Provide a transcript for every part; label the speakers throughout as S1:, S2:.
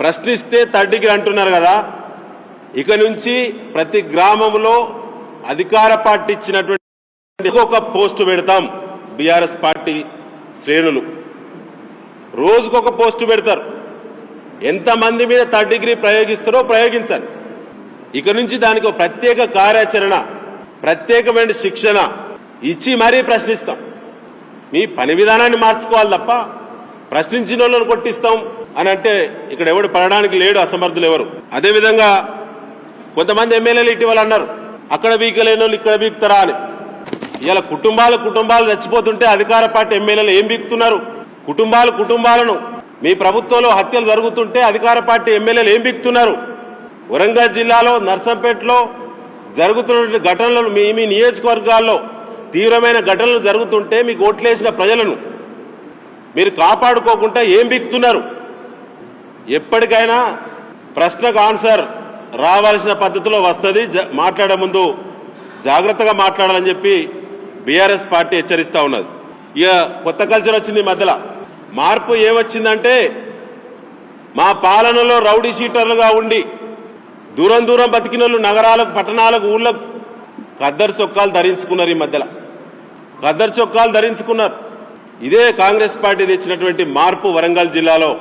S1: ప్రశ్నిస్తే థర్డ్ అంటున్నారు కదా ఇక నుంచి ప్రతి గ్రామంలో అధికార పార్టీ ఇచ్చినటువంటి ఒక పోస్టు పెడతాం బీఆర్ఎస్ పార్టీ శ్రేణులు. రోజుకొక పోస్టు పెడతారు. ఎంతమంది మీద థర్డ్ డిగ్రీ ప్రయోగిస్తారో ప్రయోగించండి ఇక నుంచి దానికి ఒక ప్రత్యేక కార్యాచరణ ప్రత్యేకమైన శిక్షణ ఇచ్చి మరీ ప్రశ్నిస్తాం. మీ పని విధానాన్ని మార్చుకోవాలి తప్ప ప్రశ్నించిన వాళ్ళని కొట్టిస్తాం. అని అంటే ఇక్కడ ఎవడు పడడానికి లేడు అసమర్థులు ఎవరు? అదేవిధంగా కొంతమంది ఎమ్మెల్యేలు ఇటీవల అన్నారు అక్కడ బీకలేని ఇక్కడ బీకుతారా అని. ఇలా కుటుంబాలు కుటుంబాలు చచ్చిపోతుంటే అధికార పార్టీ ఎమ్మెల్యేలు ఏం బీక్తున్నారు కుటుంబాలు కుటుంబాలను. మీ ప్రభుత్వంలో హత్యలు జరుగుతుంటే అధికార పార్టీ ఎమ్మెల్యేలు ఏం బీకుతున్నారు వరంగల్ జిల్లాలో నర్సంపేటలో జరుగుతున్న ఘటనలు మీ మీ నియోజకవర్గాల్లో తీవ్రమైన ఘటనలు జరుగుతుంటే మీకు ఓట్లేసిన ప్రజలను మీరు కాపాడుకోకుండా ఏం బిక్తున్నారు ఎప్పటికైనా ప్రశ్నకు ఆన్సర్ రావాల్సిన పద్ధతిలో వస్తుంది. జ- మాట్లాడే ముందు జాగ్రత్తగా మాట్లాడాలని చెప్పి బీఆర్ఎస్ పార్టీ హెచ్చరిస్తా ఉన్నది. ఇక కొత్త కల్చర్ వచ్చింది ఈ మధ్యలో. మార్పు ఏమొచ్చిందంటే మా పాలనలో రౌడీ షీటర్లుగా ఉండి దూరం దూరం బతికిన నగరాలకు పట్టణాలకు ఊళ్ళకు ఖద్దరు చొక్కాలు ధరించుకున్నారు ఈ మధ్యలో. ఖద్దరు చొక్కాలు ధరించుకున్నారు. ఇదే కాంగ్రెస్ పార్టీ తెచ్చినటువంటి మార్పు వరంగల్ జిల్లాలో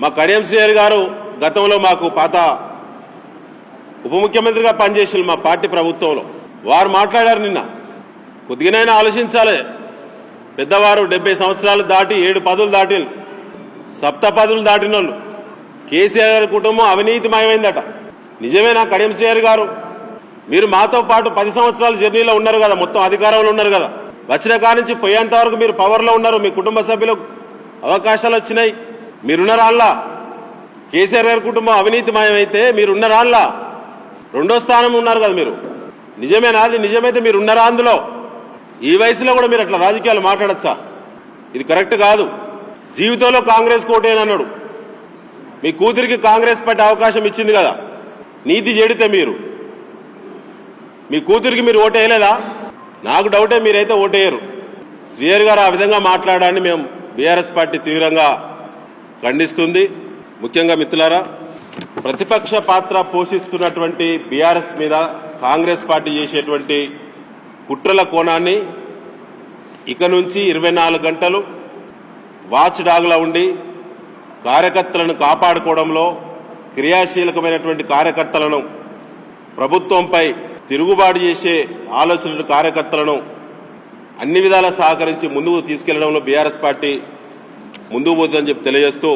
S1: మా కడియం శ్రీహరి గారు గతంలో మాకు పాత ఉప ముఖ్యమంత్రిగా పనిచేసారు మా పార్టీ ప్రభుత్వంలో వారు మాట్లాడారు నిన్న. కొద్దిగానైనా ఆలోచించాలి. పెద్దవారు డెబ్బై సంవత్సరాలు దాటి ఏడు పదులు దాటి సప్త పదులు దాటిన వాళ్ళు కేసీఆర్ గారి కుటుంబం అవినీతిమయమైందట. నిజమేనా కడియం శ్రీహరి గారు. మీరు మాతో పాటు పది సంవత్సరాల జర్నీలో ఉన్నారు కదా మొత్తం అధికారంలో ఉన్నారు కదా. వచ్చిన కాడి నుంచి పోయేంత వరకు మీరు పవర్లో ఉన్నారు మీ కుటుంబ సభ్యులకు అవకాశాలు వచ్చినాయి. మీరున్నరాళ్ళ కేసీఆర్ గారి కుటుంబం అవినీతిమయమైతే మీరున్నారా అల్లా? రెండో స్థానం ఉన్నారు కదా మీరు. నిజమేనా అది? నిజమైతే మీరు ఉన్నారా అందులో? ఈ వయసులో కూడా మీరు అట్లా రాజకీయాలు మాట్లాడచ్చా? ఇది కరెక్ట్ కాదు. జీవితంలో కాంగ్రెస్ కోటేనన్నాడు మీ కూతురికి కాంగ్రెస్ పార్టీ అవకాశం ఇచ్చింది కదా. నీతి చెడితే మీరు. మీ కూతురికి మీరు ఓటేయలేదా నాకు డౌటే మీరైతే ఓటేయరు శ్రీయర్ గారు ఆ విధంగా మాట్లాడాలని మేము బీఆర్ఎస్ పార్టీ తీవ్రంగా ఖండిస్తుంది. ముఖ్యంగా మిత్రులారా ప్రతిపక్ష పాత్ర పోషిస్తున్నటువంటి బీఆర్ఎస్ మీద కాంగ్రెస్ పార్టీ చేసేటువంటి కుట్రల కోణాన్ని ఇక నుంచి ఇరవై నాలుగు గంటలు వాచ్ డాగ్లా ఉండి కార్యకర్తలను కాపాడుకోవడంలో క్రియాశీలకమైనటువంటి కార్యకర్తలను ప్రభుత్వంపై తిరుగుబాటు చేసే ఆలోచనలు కార్యకర్తలను అన్ని విధాలా సహకరించి ముందుకు తీసుకెళ్ళడంలో బీఆర్ఎస్ పార్టీ ముందుకు పోతుందని చెప్పి తెలియజేస్తూ